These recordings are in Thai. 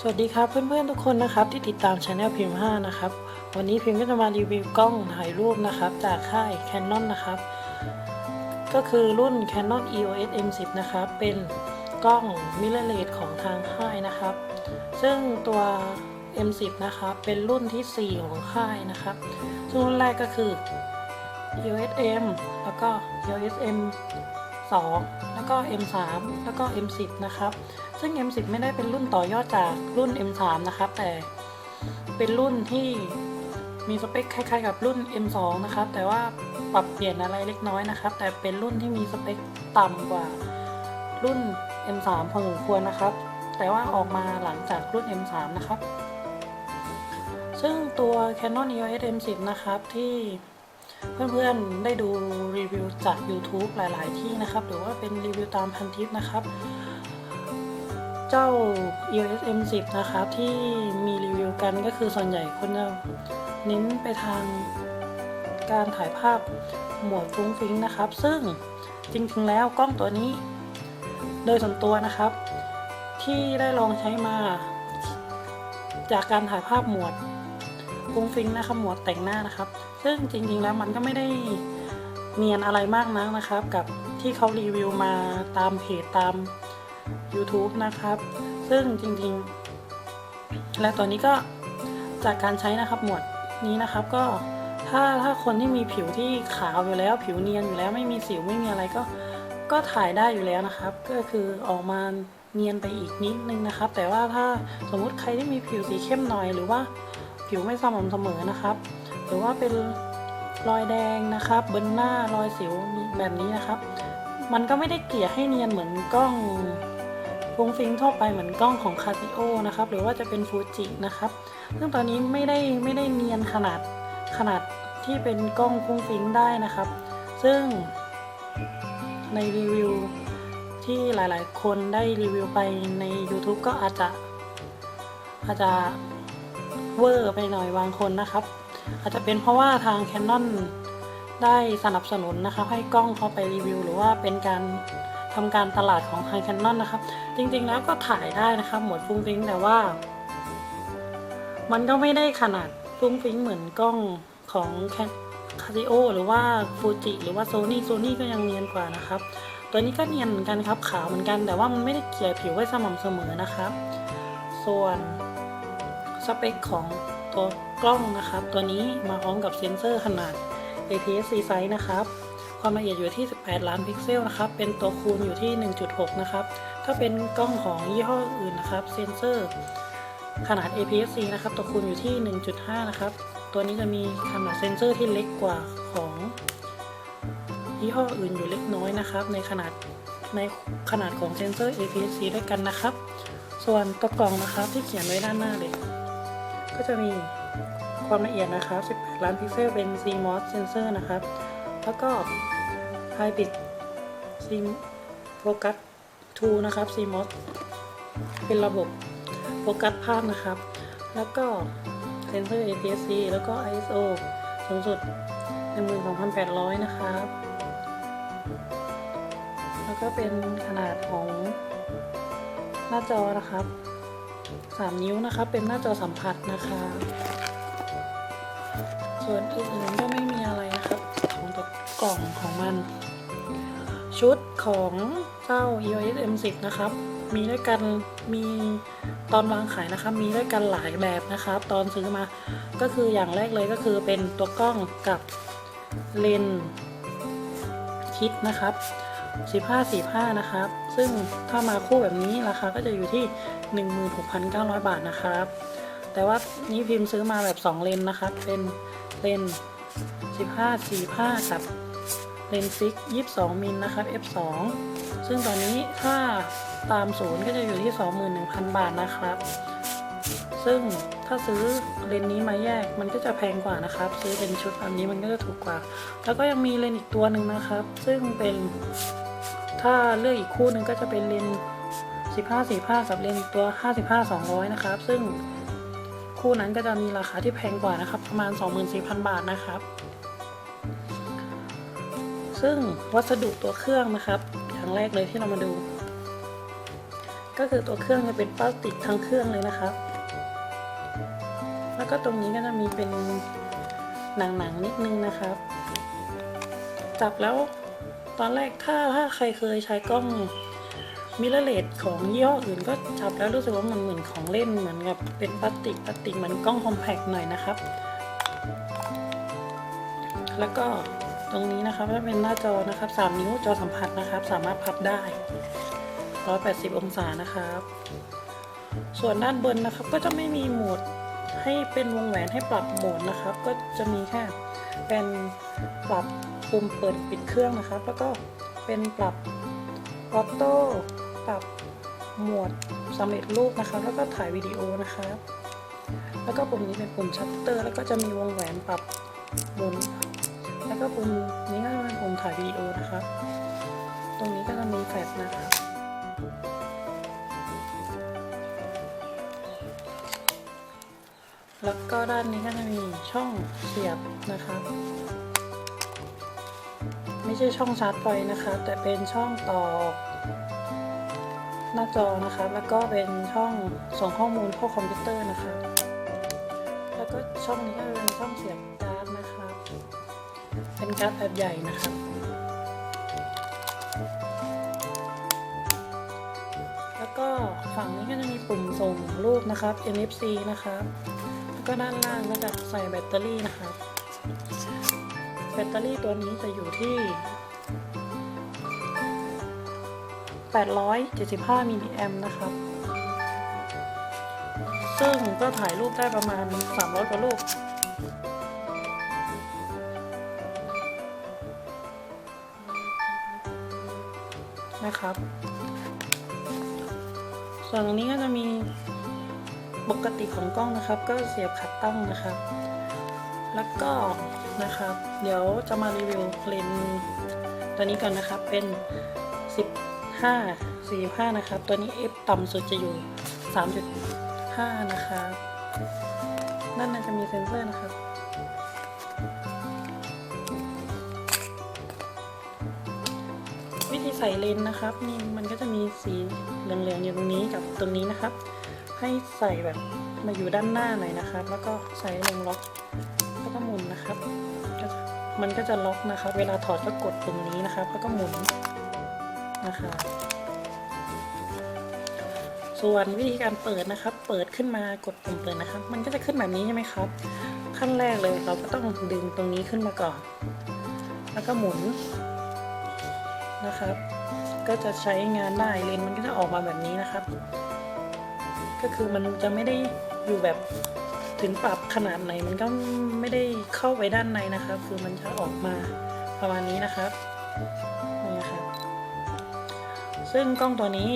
สวัสดีครับเพื่อนๆทุกคนนะครับที่ติดตามช anel พิมพ์5นะครับ วันนี้พิมพ์ก็จะมารีวิวกล้องถ่ายรูปนะครับ จากค่าย Canon นะครับ ก็คือรุ่น Canon EOS M10 นะครับ เป็นกล้อง mirrorless ของทางค่ายนะครับ ซึ่งตัว M10 นะครับ เป็นรุ่นที่ 4 ของค่ายนะครับ ซึ่งรุ่นแรกก็คือ EOS M แล้วก็ EOS M 2 ก็ M3 แล้วก็ M10 นะครับ ซึ่ง M10 ไม่ได้เป็นรุ่นต่อยอดจากรุ่น M3 นะครับ แต่เป็นรุ่นที่มีสเปคคล้ายๆกับรุ่น M2 นะครับ แต่ว่าปรับเปลี่ยนอะไรเล็กน้อยนะครับ แต่เป็นรุ่นที่มีสเปคต่ำกว่ารุ่น M3 พอสมควรนะครับ แต่ว่าออกมาหลังจากรุ่น M3 นะครับ ซึ่งตัว Canon EOS M10 นะครับที่ เพื่อนๆได้ดูรีวิวจาก YouTube หลาย ๆ ที่นะครับ หรือว่าเป็นรีวิวตามพันทิปนะครับ เจ้า EOS M10 นะครับ ที่มีรีวิวกันก็คือส่วนใหญ่คนจะเน้นไปทางการถ่ายภาพหมวดฟุ้งฟิ้งนะครับ ซึ่งจริง ๆ แล้วกล้องตัวนี้โดยส่วนตัวนะครับ ที่ได้ลองใช้มา จากการถ่ายภาพหมวดฟุ้งฟิ้งนะครับหมวดแต่งหน้านะครับ ซึ่งจริงๆแล้วมันก็ไม่ได้เนียนอะไรมากนักนะครับ กับที่เขารีวิวมาตามเพจตาม YouTube นะครับ ซึ่งจริงๆ และตัวนี้ก็จากการใช้นะครับหมวดนี้นะครับก็ถ้าถ้าคนที่มีผิวที่ขาวอยู่แล้ว ผิวเนียนอยู่แล้วไม่มีสิวไม่มีอะไรก็ก็ถ่ายได้อยู่แล้วนะครับ ก็คือออกมาเนียนไปอีกนิดนึงนะครับ แต่ว่าถ้าสมมุติใครที่มีผิวสีเข้มหน่อยหรือว่าผิวไม่สม่ำเสมอนะครับ หรือว่าเป็นรอยแดงนะครับบนหน้ารอยสิวแบบนี้นะครับ มันก็ไม่ได้เกลี่ยให้เนียนเหมือนกล้องฟุ้งฟิ้งทั่วไปเหมือนกล้องของคา t ิโอนะครับ หรือว่าจะเป็นฟูจินะครับซึ่งตอนนี้ไม่ได้ไม่ได้เนียนขนาดขนาดที่เป็นกล้องฟุ้งฟิ้งได้นะครับ ซึ่งในรีวิวที่หลายๆ คนได้รีวิวไปใน YouTube ก็อาจจะอาจจะเวอร์ไปหน่อยบางคนนะครับ อาจจะเป็นเพราะว่าทาง Canon ได้สนับสนุนนะครับ ให้กล้องเขาไปรีวิว หรือว่าเป็นการทำการตลาดของทาง Canon นะครับ จริงๆแล้วก็ถ่ายได้นะครับหมดฟุ้งฟิ้งแต่ว่า มันก็ไม่ได้ขนาดฟุ้งฟิ้งเหมือนกล้องของแคคา t ิโอหรือว่าฟูจิหรือว่าโซนี่โซนี่ก็ยังเนียนกว่านะครับ ตัวนี้ก็เนียนเหมือนกันครับขาวเหมือนกัน แต่ว่ามันไม่ได้เกลี่ยผิวไว้สม่ำเสมอนะครับ ส่วนสเปคของ ตัวกล้องนะครับ ตัวนี้มาพร้อมกับเซ็นเซอร์ขนาด APS-C size นะครับ ความละเอียดอยู่ที่ 18 ล้านพิกเซลนะครับ เป็นตัวคูณอยู่ที่ 1.6 นะครับ ถ้าเป็นกล้องของยี่ห้ออื่นนะครับ เซนเซอร์ขนาด APS-C นะครับ ตัวคูณอยู่ที่ 1.5 นะครับ ตัวนี้จะมีขนาดเซนเซอร์ที่เล็กกว่าของยี่ห้ออื่นอยู่เล็กน้อยนะครับ ในขนาดในขนาดของเซนเซอร์ APS-C ด้วยกันนะครับ ส่วนตัวกล่องนะครับที่เขียนไว้ด้านหน้าเลย ก็จะมีความละเอียดนะครับ 18 ล้านพิกเซลเป็น CMOS sensor นะครับ แล้วก็ Hybrid Sim Focus 2 นะครับ CMOS เป็นระบบโฟกัสภาพนะครับ แล้วก็เซนเซอร์ APS-C แล้วก็ ISO สูงสุด 12,800 นะครับ แล้วก็เป็นขนาดของหน้าจอนะครับ 3 นิ้วนะครับเป็นหน้าจอสัมผัสนะคะ ส่วนอื่นๆก็ไม่มีอะไรนะครับของตัวกล่องของมัน ชุดของเจ้า EOS M10 นะครับ มีด้วยกันมีตอนวางขายนะครับมีด้วยกันหลายแบบนะครับตอนซื้อมาก็คืออย่างแรกเลยก็คือเป็นตัวกล้องกับเลนคิดนะครับ 15 45นะครับ ซึ่งถ้ามาคู่แบบนี้ราคาก็จะอยู่ที่ 16,900 บาทนะครับ แต่ว่านี้พิมพ์ซื้อมาแบบ 2 เลนนะครับ เป็นเลนส์15 45 กับเลนส์ฟิก 22 มิลนะครับ f2 ซึ่งตอนนี้ถ้าตามศูนย์ก็จะอยู่ที่ 21,000 บาทนะครับ ซึ่งถ้าซื้อเลนส์นี้มาแยกมันก็จะแพงกว่านะครับ ซื้อเป็นชุดแบบนี้มันก็จะถูกกว่า แล้วก็ยังมีเลนส์อีกตัวหนึ่งนะครับ ซึ่งเป็น ถ้าเลือกอีกคู่หนึ่งก็จะเป็นเลนส์15 45กับเลนส์ตัว 55 200 นะครับ ซึ่งคู่นั้นก็จะมีราคาที่แพงกว่านะครับ ประมาณ 24,000 บาทนะครับ ซึ่งวัสดุตัวเครื่องนะครับ อย่างแรกเลยที่เรามาดู ก็คือตัวเครื่องจะเป็นพลาสติกทั้งเครื่องเลยนะครับ แล้วก็ตรงนี้ก็จะมีเป็นหนังๆนิดนึงนะครับ จับแล้ว ตอนแรกถ้าถ้าใครเคยใช้กล้องมิเรเลสของยี่ห้ออื่นก็จับแล้วรู้สึกว่ามันเหมือนของเล่นเหมือนกับเป็นพลาสติกพลาสติกเหมือนกล้องคอมแพคหน่อยนะครับ แล้วก็ตรงนี้นะครับจะเป็นหน้าจอนะครับ 3 นิ้วจอสัมผัสนะครับ สามารถพับได้ 180 องศานะครับ ส่วนด้านบนนะครับก็จะไม่มีโหมดให้เป็นวงแหวนให้ปรับโหมดนะครับ ก็จะมีแค่เป็นปรับ ปุ่มเปิดปิดเครื่องนะครับ แล้วก็เป็นปรับออโต้ปรับโหมดสำเร็จรูปนะครับ แล้วก็ถ่ายวิดีโอนะครับ แล้วก็ปุ่มนี้เป็นปุ่มชัตเตอร์ แล้วก็จะมีวงแหวนปรับหมุนแล้วก็ปุ่มนี้ก็จะเป็นปุ่มถ่ายวิดีโอนะครับ ตรงนี้ก็จะมีแฟลชนะครับแล้วก็ด้านนี้ก็จะมีช่องเสียบนะครับ ไม่ใช่ช่องชาร์จไฟนะคะ แต่เป็นช่องต่อหน้าจอนะครับแล้วก็เป็นช่องส่งข้อมูลเข้าคอมพิวเตอร์นะคะ แล้วก็ช่องนี้ก็เป็นช่องเสียบการ์ดนะครับเป็นการ์ดแบบใหญ่นะครับแล้วก็ฝั่งนี้ก็จะมีปุ่มส่งรูปนะครับ NFC นะครับ แล้วก็ด้านล่างก็จะใส่แบตเตอรี่นะครับ ตเตอรี่ตัวนี้จะอยู่ที่ 875มิลลิแอมนะครับ ซึ่งก็ถ่ายรูปได้ประมาณ 300 กว่ารูปนะครับ ส่วนตรงนี้ก็จะมีปกติของกล้องนะครับ ก็เสียบขัดตั้งนะครับ แล้วก็ นะครับ เดี๋ยวจะมารีวิวเลนส์ตัวนี้ก่อนนะครับ เป็น 15 45 นะครับ ตัวนี้ f ต่ำสุดจะอยู่ 3.5 นะครับนั่นน่าจะมีเซ็นเซอร์นะครับวิธีใส่เลนนะครับ นี่มันก็จะมีสีเหลืองๆอยู่ตรงนี้กับตรงนี้นะครับ ให้ใส่แบบมาอยู่ด้านหน้าหน่อยนะครับ แล้วก็ใส่ลงล็อก มันก็จะล็อกนะครับเวลาถอดก็กดตรงนี้นะครับแล้วก็หมุนนะคะ ส่วนวิธีการเปิดนะครับ เปิดขึ้นมากดปุ่มเปิดนะครับ มันก็จะขึ้นแบบนี้ใช่ไหมครับ ขั้นแรกเลยเราก็ต้องดึงตรงนี้ขึ้นมาก่อน แล้วก็หมุนนะครับ ก็จะใช้งานได้เลนมันก็จะออกมาแบบนี้นะครับ ก็คือมันจะไม่ได้อยู่แบบ ถึงปรับขนาดไหนมันก็ไม่ได้เข้าไปด้านในนะครับ คือมันจะออกมาประมาณนี้นะครับนี่นะครับ ซึ่งกล้องตัวนี้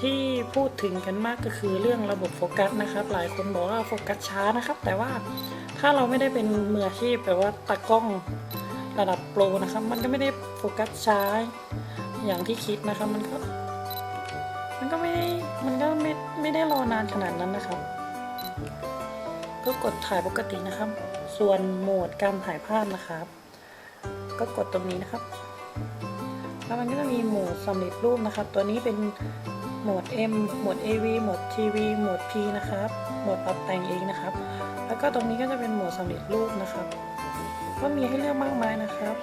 ที่พูดถึงกันมากก็คือเรื่องระบบโฟกัสนะครับ หลายคนบอกว่าโฟกัสช้านะครับ แต่ว่าถ้าเราไม่ได้เป็นมืออาชีพแบบว่าตากล้องระดับโปรนะครับ มันก็ไม่ได้โฟกัสช้าอย่างที่คิดนะครับ มันก็ มันก็ไม่ได้มันก็ไม่ไม่ได้รอนานขนาดนั้นนะครับ ก็กดถ่ายปกตินะครับ ส่วนโหมดการถ่ายภาพนะครับ ก็กดตรงนี้นะครับ แล้วมันก็จะมีโหมดสำเร็จรูปนะครับ ตัวนี้เป็นโหมด M โหมด AV โหมด TV โหมด P นะครับ โหมดปรับแต่งเองนะครับ แล้วก็ตรงนี้ก็จะเป็นโหมดสำเร็จรูปนะครับ ก็มีให้เลือกมากมายนะครับ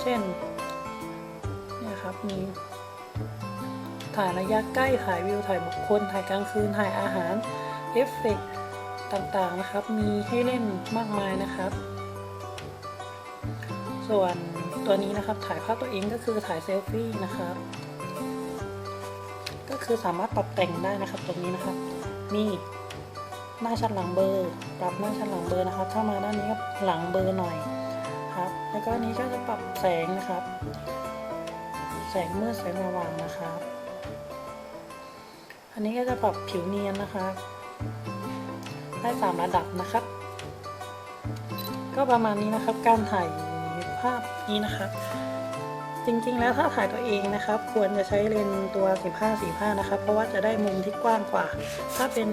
เช่นนี่ครับ มีถ่ายระยะใกล้ ถ่ายวิว ถ่ายบุคคล ถ่ายกลางคืน ถ่ายอาหาร เอฟเฟกต์ ต่างๆนะครับ มีให้เล่นมากมายนะครับ ส่วนตัวนี้นะครับถ่ายภาพตัวเองก็คือถ่ายเซลฟี่นะครับ ก็คือสามารถปรับแต่งได้นะครับตรงนี้นะครับ มีหน้าชัดหลังเบอร์ ปรับหน้าชัดหลังเบอร์นะครับ ถ้ามาด้านนี้ก็หลังเบอร์หน่อยครับ แล้วก็อันนี้ก็จะปรับแสงนะครับ แสงมืดแสงสว่างนะครับ อันนี้ก็จะปรับผิวเนียนนะครับ ได้สามระดับนะครับ ก็ประมาณนี้นะครับ การถ่ายภาพนี้นะครับ จริงๆแล้วถ้าถ่ายตัวเองนะครับ ควรจะใช้เลนส์ตัว 15-45 นะครับ เพราะว่าจะได้มุมที่กว้างกว่า ถ้าเป็น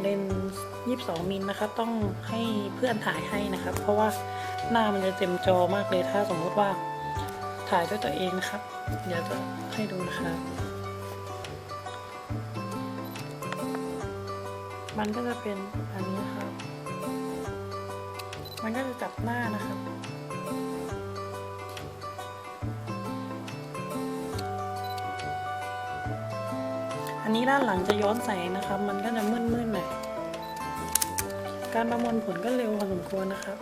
เลนส์22 มิลนะครับ ต้องให้เพื่อนถ่ายให้นะครับ เพราะว่าหน้ามันจะเต็มจอมากเลยถ้าสมมติว่าถ่ายด้วยตัวเองนะครับ เดี๋ยวจะให้ดูนะครับ มันก็จะเป็นอันนี้ครับ มันก็จะจับหน้านะครับอันนี้ด้านหลังจะย้อนแสงนะครับมันก็จะมืดๆหน่อย การประมวลผลก็เร็วพอสมควรนะครับ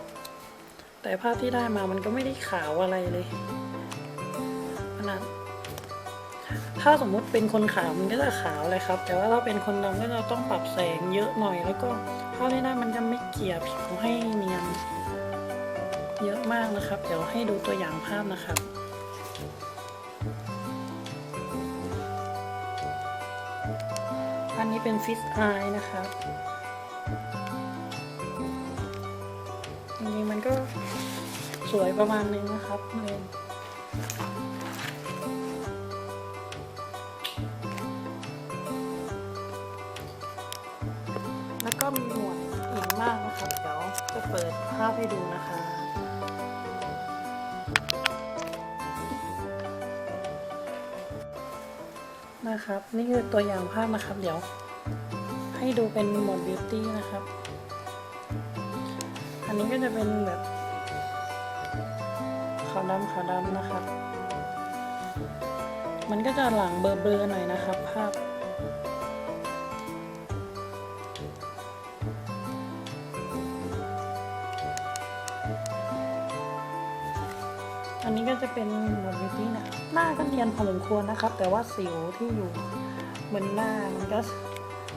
แต่ภาพที่ได้มามันก็ไม่ได้ขาวอะไรเลยขนาด ถ้าสมมุติเป็นคนขาวมันก็จะขาวเลยครับ แต่ว่าถ้าเป็นคนดำก็จะต้องปรับแสงเยอะหน่อย แล้วก็ภาพที่ได้มันจะไม่เกลี่ยผิวให้เนียนเยอะมากนะครับ เดี๋ยวให้ดูตัวอย่างภาพนะครับอันนี้เป็นฟิสไอนะครับจริงๆมันก็สวยประมาณนึงนะครับเลน เปิดภาพให้ดูนะคะ นะครับ นี่คือตัวอย่างภาพนะครับ เดี๋ยว ให้ดูเป็นโหมดบิวตี้นะครับ อันนี้ก็จะเป็นแบบขาวดำขาวดำนะครับ มันก็จะหลังเบลอๆหน่อยนะครับ ภาพ อันนี้ก็จะเป็นโหมดบิวตี้นะหน้าก็เนียนพอสมควรนะครับ แต่ว่าสิวที่อยู่บนหน้ามันก็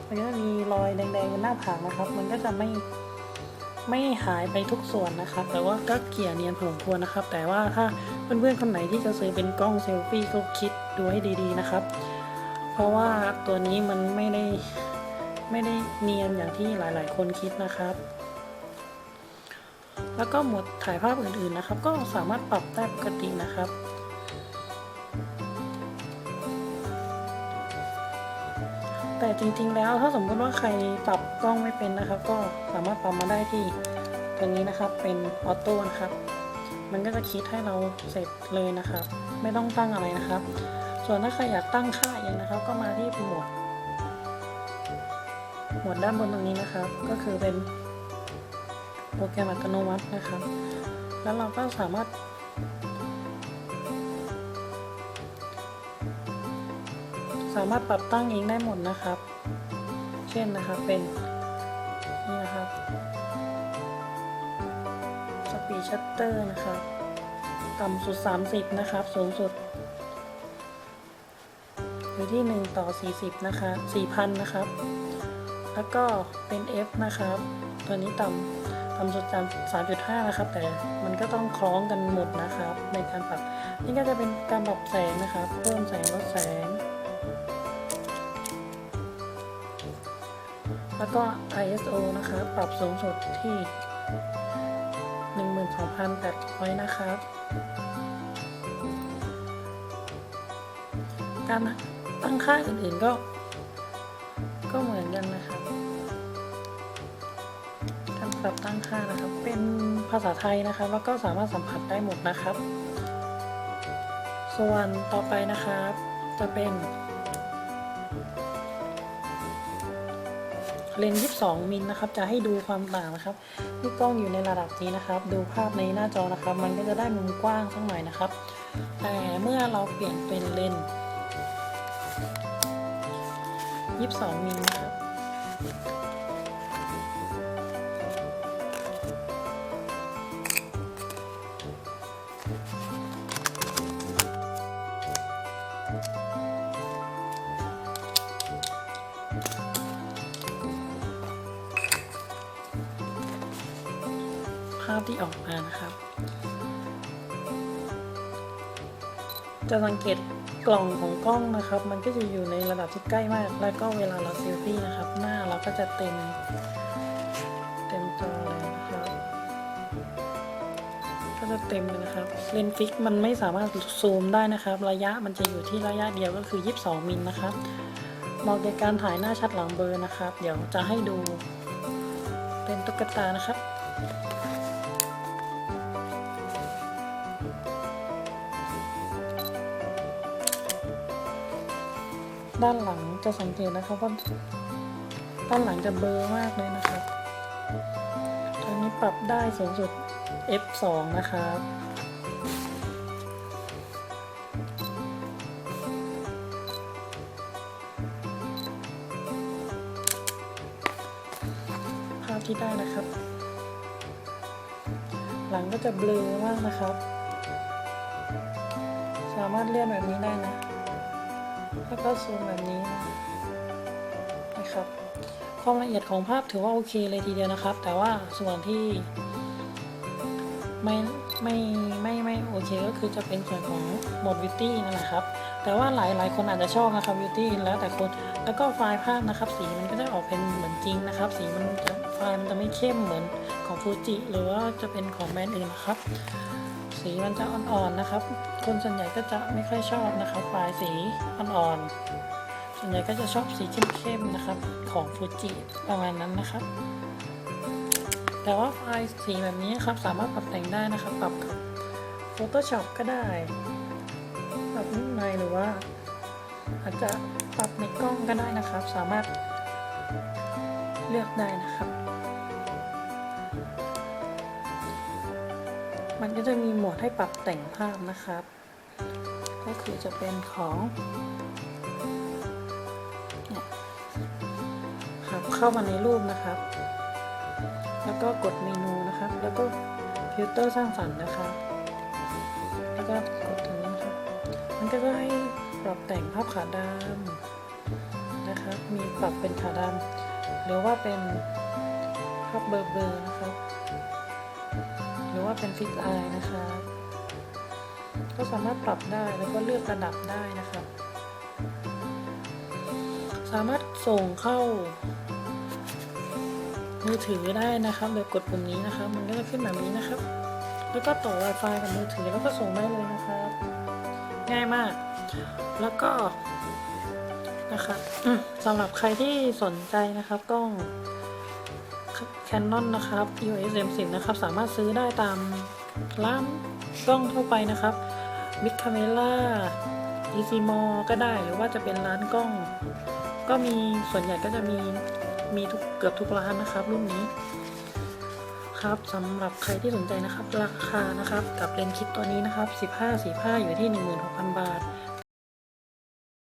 มันก็มีรอยแดงๆบนหน้าผากนะครับ มันก็จะไม่ไม่หายไปทุกส่วนนะครับ แต่ว่าก็เกี่ยเนียนพอสมควรนะครับ แต่ว่าถ้าเพื่อนๆคนไหนที่จะซื้อเป็นกล้องเซลฟี่ก็คิดดูให้ดีๆนะครับ เพราะว่าตัวนี้มันไม่ได้ไม่ได้เนียนอย่างที่หลายๆ คนคิดนะครับ แล้วก็โหมดถ่ายภาพอื่นๆนะครับ ก็สามารถปรับได้ปกตินะครับ แต่จริงๆแล้วถ้าสมมติว่าใครปรับกล้องไม่เป็นนะครับ ก็สามารถปรับมาได้ที่ตัวนี้นะครับเป็นออโต้นะครับ มันก็จะคิดให้เราเสร็จเลยนะครับ ไม่ต้องตั้งอะไรนะครับ ส่วนถ้าใครอยากตั้งค่าเองนะครับ ก็มาที่หมวดหมวดด้านบนตรงนี้นะครับ ก็คือเป็น โปรแกรมอัตโนมัตินะครับแล้วเราก็สามารถ สามารถปรับตั้งเองได้หมดนะครับ เช่นนะครับเป็นนี่นะครับสปีดชัตเตอร์นะครับต่ำสุด 30 นะครับ สูงสุดอยู่ที่ 1 ต่อ 40 นะคะ4,000 นะครับ แล้วก็เป็น F นะครับ ตัวนี้ต่ำ ต่ำสุด3.5นะครับ แต่มันก็ต้องคล้องกันหมดนะครับ ในการปรับ นี่ก็จะเป็นการปรับแสงนะครับ เพิ่มแสงลดแสง แล้วก็ ISO นะครับ ปรับสูงสุดที่ 12,800 นะครับ การตั้งค่าอื่นๆก็ก็เหมือนกันนะครับ ปรับตั้งค่านะครับ เป็นภาษาไทยนะครับ แล้วก็สามารถสัมผัสได้หมดนะครับ ส่วนต่อไปนะครับ จะเป็นเลนส์22 มิลนะครับ จะให้ดูความต่างนะครับที่กล้องอยู่ในระดับนี้นะครับ ดูภาพในหน้าจอนะครับ มันก็จะได้มุมกว้างสักหน่อยนะครับ แต่เมื่อเราเปลี่ยนเป็นเลนส์22 มิลนะครับ ออกมานะครับ จะสังเกตกล่องของกล้องนะครับ มันก็จะอยู่ในระดับที่ใกล้มาก แล้วก็เวลาเราเซลฟี่นะครับ หน้าเราก็จะเต็ม เต็มจอเลยนะครับ ก็จะเต็มเลยนะครับ เลนส์ฟิกมันไม่สามารถซูมได้นะครับ ระยะมันจะอยู่ที่ระยะเดียวก็คือ 22 มิลนะครับเหมาะแก่การถ่ายหน้าชัดหลังเบอร์นะครับ เดี๋ยวจะให้ดูเป็นตุ๊กตานะครับ ด้านหลังจะสังเกตนะครับว่าด้านหลังจะเบลอมากเลยนะครับตอนนี้ปรับได้สูงสุด f2 นะครับภาพที่ได้นะครับ หลังก็จะเบลอมากนะครับ สามารถเลื่อนแบบนี้ได้นะ แล้วก็ซูมแบบนี้นะครับความละเอียดของภาพถือว่าโอเคเลยทีเดียวนะครับ แต่ว่าส่วนที่ไม่ไม่ไม่ไม่โอเคก็คือจะเป็นส่วนของโหมดวิตี้นั่นแหละครับ แต่ว่าหลายหลายคนอาจจะชอบนะครับวิตี้แล้วแต่คนแล้วก็ไฟล์ภาพนะครับ สีมันก็จะออกเป็นเหมือนจริงนะครับ สีมันจะไฟล์มันจะไม่เข้มเหมือนของฟูจิหรือว่าจะเป็นของแบรนด์อื่นนะครับ สีมันจะอ่อนๆนะครับ คนส่วนใหญ่ก็จะไม่ค่อยชอบนะครับไฟล์สีอ่อนๆส่วนใหญ่ก็จะชอบสีเข้มๆนะครับ ของฟูจิประมาณนั้นนะครับ แต่ว่าไฟล์สีแบบนี้ครับสามารถปรับแต่งได้นะครับ ปรับกับ Photoshop ก็ได้ ปรับนิดหน่อยหรือว่า อาจจะปรับในกล้องก็ได้นะครับ สามารถเลือกได้นะครับ ก็จะมีโหมดให้ปรับแต่งภาพนะครับ ก็คือจะเป็นของเนี่ยครับเข้ามาในรูปนะครับ แล้วก็กดเมนูนะครับ แล้วก็ฟิลเตอร์สร้างสรรค์นะครับ แล้วก็กดตรงนี้นะครับ มันก็จะให้ปรับแต่งภาพขาดำนะครับ มีปรับเป็นขาดำหรือว่าเป็นภาพเบลอๆนะครับ ว่าเป็นฟิกอายนะครับก็สามารถปรับได้แล้วก็เลือกระดับได้นะครับสามารถส่งเข้า มือถือได้นะครับโดยกดปุ่มนี้นะครับมันก็จะขึ้นแบบนี้นะครับ แล้วก็ต่อ Wi-Fi กับมือถือแล้วก็ส่งได้เลยนะครับง่ายมาก แล้วก็นะครับอืมสำหรับใครที่สนใจนะครับกล้อง Canon นะครับ EOS M10 นะครับ สามารถซื้อได้ตามร้านกล้องทั่วไปนะครับ Big Camera Easy m o ก็ได้หรือว่าจะเป็นร้านกล้อง ก็มีส่วนใหญ่ก็จะมีมีทุกเกือบทุกร้านนะครับ รุ่นนี้ ครับสำหรับใครที่สนใจนะครับ ราคานะครับกับเลนส์คิดตัวนี้นะครับ 15 45 อยู่ที่ 16,000 บาท